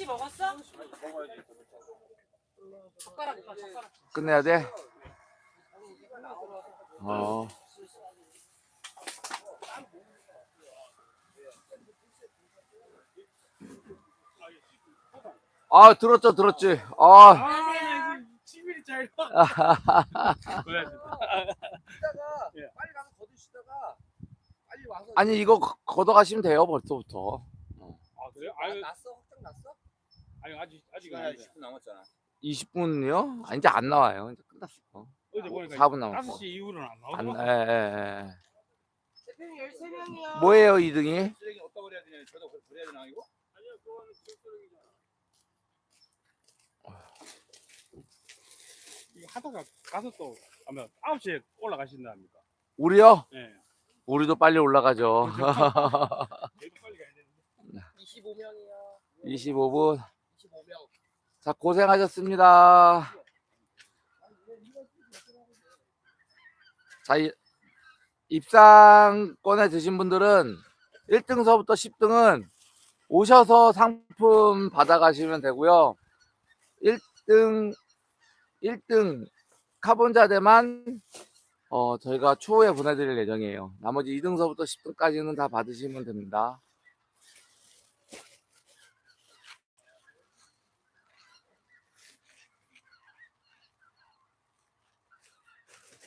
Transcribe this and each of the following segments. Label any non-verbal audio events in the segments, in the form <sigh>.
김치 먹었어? 젓가락 봐, 젓가락. 끝내야 돼? 어. 아, 들었죠, 들었지. 아, 아, 치밀이 잘. 그래야지. 이따가 예. 빨리 가서 거두시다가 빨리 와서 아니, 이거 거- 걷어가시면 돼요, 벌써부터. 아 그래? 아, 아유, 났어? 났어? 아유 아직 아직 안 돼. 20분 남았잖아 20분이요? 아, 이제 안 나와요. 이제 끝났어. 어제 보니까 4분 남았어. 5시 이후로는 안 안, 나오더라. 에, 에, 에. 대표님 13명이요. 뭐예요, 2등이? 쓰레기 어디다 버려야 되냐 저도 버- 버려야 되나 이거? 아니요, 그거는 쏠쏠이잖아. 이거 하다가 가서 또 아마 9시에 올라가신답니까? 우리요? 예. 우리도 빨리 올라가죠. 빨리 가야 되는데. <laughs> 25명이야 25분. 25명 자, 고생하셨습니다. 자, 이- 입상권에 드신 분들은 1등서부터 10등은 오셔서 상품 받아가시면 되고요. 1등, 1등 카본자대만 어, 저희가 추후에 보내드릴 예정이에요. 나머지 2등서부터 10등까지는 다 받으시면 됩니다.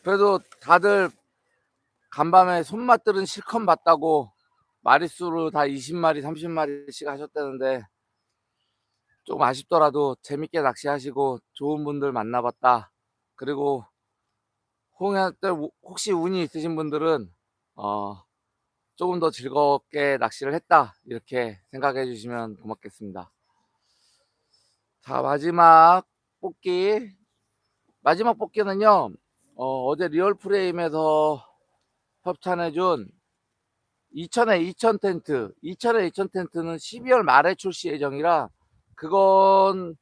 그래도 다들 간밤에 손맛들은 실컷 봤다고 마리수로 다 20마리, 30마리씩 하셨다는데 조금 아쉽더라도 재밌게 낚시하시고 좋은 분들 만나봤다. 그리고 홍해 때 우- 혹시 운이 있으신 분들은 어 조금 더 즐겁게 낚시를 했다 이렇게 생각해 주시면 고맙겠습니다. 자 마지막 뽑기 마지막 뽑기는요 어, 어제 리얼 프레임에서 협찬해준 2000에 2000 텐트, 2000에 2000 텐트는 12월 말에 출시 예정이라 그건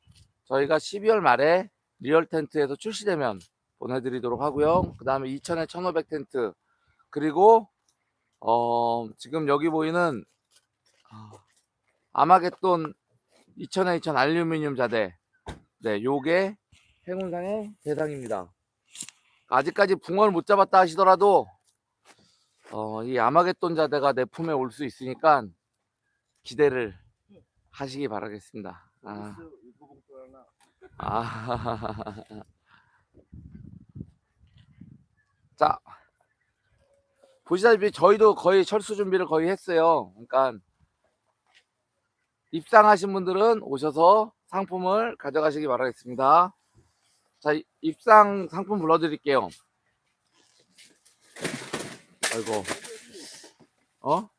저희가 12월 말에 리얼 텐트에서 출시되면 보내드리도록 하고요. 그 다음에 2000에 1500 텐트 그리고 어, 지금 여기 보이는 아, 아마겟돈 2000에 2000 알루미늄 자대 네, 요게 행운상의 대상입니다. 아직까지 붕어를 못 잡았다 하시더라도 어, 이 아마겟돈 자대가 내 품에 올 수 있으니까 기대를 하시기 바라겠습니다. 아, 아. 자, 보시다시피 저희도 거의 철수 준비를 거의 했어요. 그러니까 입상하신 분들은 오셔서 상품을 가져가시기 바라겠습니다. 자, 이- 입상 상품 불러드릴게요. 아이고, 어?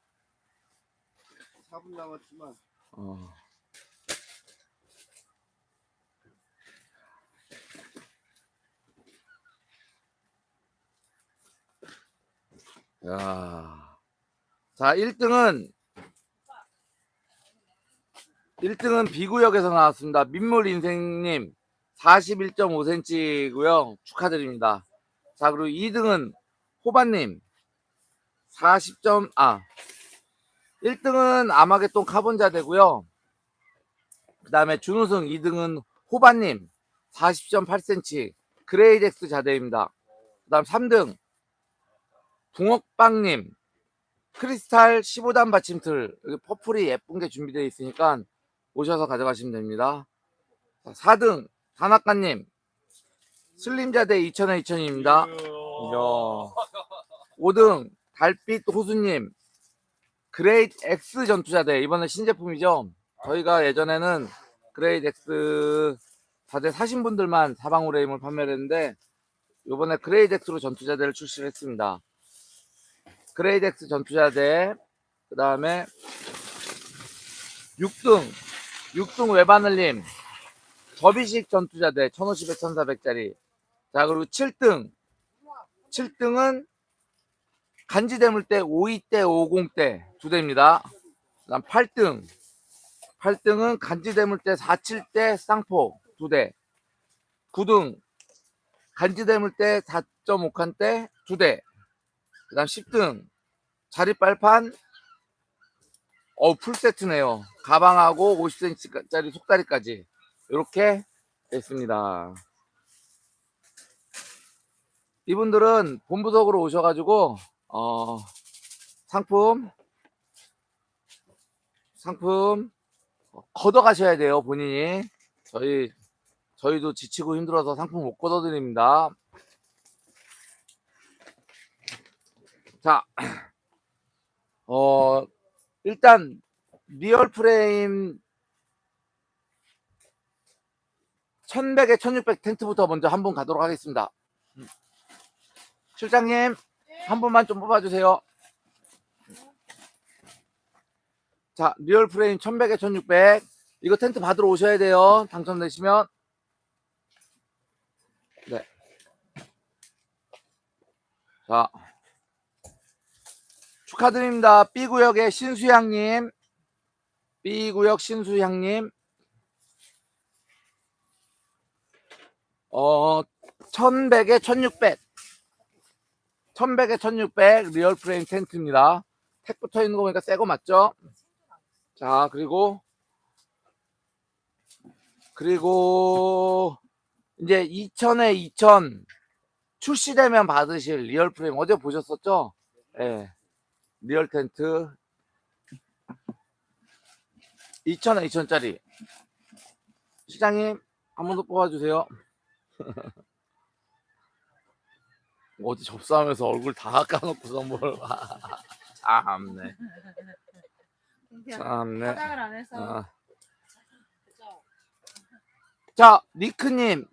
4분 남았지만 어. 야. 자, 1등은 1등은 비구역에서 나왔습니다. 민물 인생님 41.5cm고요. 축하드립니다. 자, 그리고 2등은 호반님 40점 아 1등은 아마겟돈 카본자 되고요. 그 다음에 준우승 2등은 호바님 40.8cm 그레이덱스 자대입니다. 그 다음 3등 붕어빵님 크리스탈 15단 받침틀 여기 퍼플이 예쁜 게 준비되어 있으니까 오셔서 가져가시면 됩니다. 4등 다나카님 슬림자대 2000에 2000입니다. 이야. 5등 달빛 호수님 그레이트 X 전투자대 이번에 신제품이죠. 저희가 예전에는 그레이트 X 자대 사신 분들만 사방으로 힘을 판매를 했는데 이번에 그레이트 X로 전투자대를 출시를 했습니다. 그레이트 X 전투자대 그 다음에 6등 6등 외바늘님 접이식 전투자대 1500, 1400짜리 자 그리고 7등 7등은 간지 대물 때 52대 50대 두 대입니다. 그다음 8등 8등은 간지 대물 때 47대 쌍포 두 대. 9등 간지 대물 때 4.5칸대 두 대. 그다음 10등 자리 빨판 어, 풀세트네요. 가방하고 50cm짜리 속다리까지. 이렇게 됐습니다. 이분들은 본부석으로 오셔가지고, 어, 상품, 상품, 걷어 가셔야 돼요, 본인이. 저희, 저희도 지치고 힘들어서 상품 못 걷어 드립니다. 자, 어, 일단, 리얼 프레임 1100에 1600 텐트부터 먼저 한 분 가도록 하겠습니다. 음. 실장님, 한 분만 좀 뽑아주세요. 자, 리얼 프레임 1100에 1600. 이거 텐트 받으러 오셔야 돼요. 당첨되시면. 네. 자. 축하드립니다. B구역의 신수양님. B구역 신수양님. 어, 1100에 1600. 1100에 1600 리얼 프레임 텐트입니다. 택 붙어 있는 거 보니까 새 거 맞죠? 자, 그리고 그리고 이제 2000에 2000 출시되면 받으실 리얼 프레임 어제 보셨었죠? 예. 리얼 텐트 2000에 2000짜리 시장님 한 번 더 뽑아주세요. 어디 접수하면서 얼굴 다 까놓고서 뭘 참네. 참네. 화장을 안 해서. 아. 자 니크님.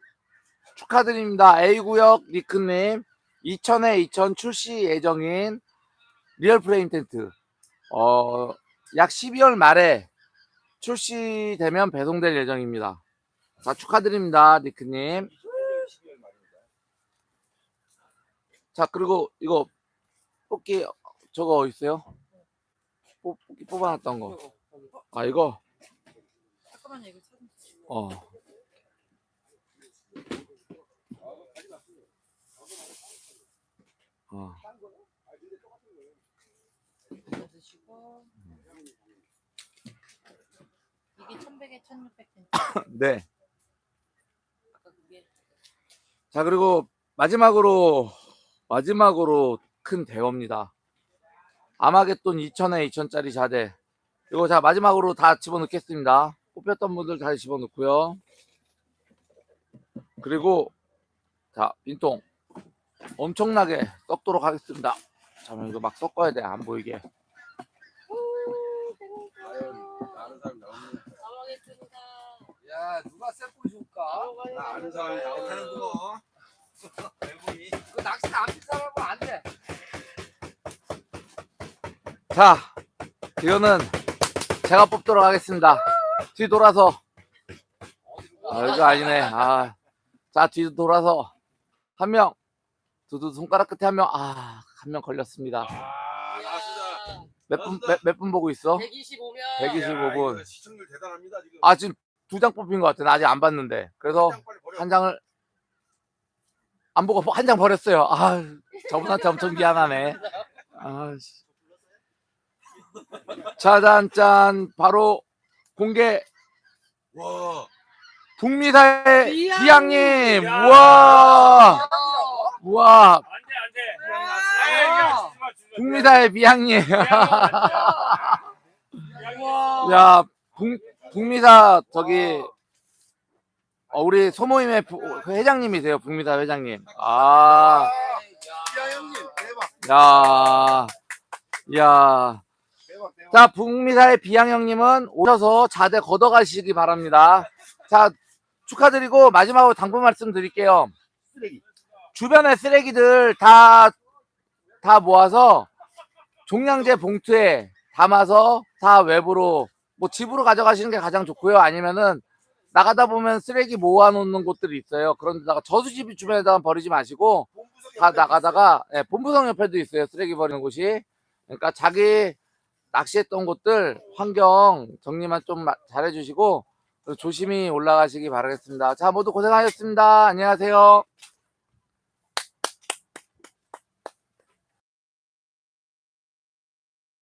축하드립니다. A구역 니크님. 2000에 2000 출시 예정인 리얼 프레임 텐트. 어, 약 12월 말에 출시되면 배송될 예정입니다. 자 축하드립니다 니크님 자 그리고 이거 뽑기 저거 어디 있어요? 뽑, 뽑기 뽑아놨던 거 아 이거 잠깐만요, 이거 사진. 어 어. 드시고. 이게 1100에 1600 텐트. 네. 아까 그게. 자 그리고 마지막으로 마지막으로 큰 대어입니다. 아마겟돈 2000에 2000짜리 자대 이거 자 마지막으로 다 집어넣겠습니다. 뽑혔던 분들 다 집어넣고요. 그리고 자 빈통 엄청나게 섞도록 하겠습니다. 잠깐 이거 막 섞어야 돼 안 보이게. 야 누가 셀프 줄까? 나 아는 사람이 자, 이거는 제가 뽑도록 하겠습니다. 뒤 돌아서. 아, 이거 아니네. 아, 자, 뒤 돌아서 한 명, 두두 손가락 끝에 한 명, 아, 한 명 걸렸습니다. 아 나왔습니다. 몇 분, 몇, 몇 분 보고 있어? 125명. 125 분. 이거 시청률 대단합니다 지금. 아, 지금 두 장 뽑힌 것 같아. 나 아직 안 봤는데. 그래서 한장 빨리 버려. 한 장을 안 보고 한 장 버렸어요. 아, 저분한테 엄청 미안하네. <laughs> 아, 씨. 짜잔짠 바로 공개 와. 북미사의 비양님. 비양님 야. 우와 우와 안돼 안돼. 아. 북미사의 비양님 야 북, 북미사 저기 어, 우리 소모임의 부, 그 회장님이세요 북미사 회장님 아 야 형님 대박. 야, 야. 자, 북미사의 비양 형님은 오셔서 자대 걷어가시기 바랍니다. 자, 축하드리고 마지막으로 당부 말씀 드릴게요. 쓰레기. 주변의 쓰레기들 다, 다 모아서 종량제 봉투에 담아서 다 외부로, 뭐 집으로 가져가시는 게 가장 좋고요. 아니면은 나가다 보면 쓰레기 모아놓는 곳들이 있어요. 그런 데다가 저수지 주변에다가 버리지 마시고 다 나가다가 예, 본부성 옆에도 있어요 쓰레기 버리는 곳이 그러니까 자기 낚시했던 곳들 환경 정리만 좀 마- 잘해주시고 조심히 올라가시기 바라겠습니다. 자 모두 고생하셨습니다. 안녕하세요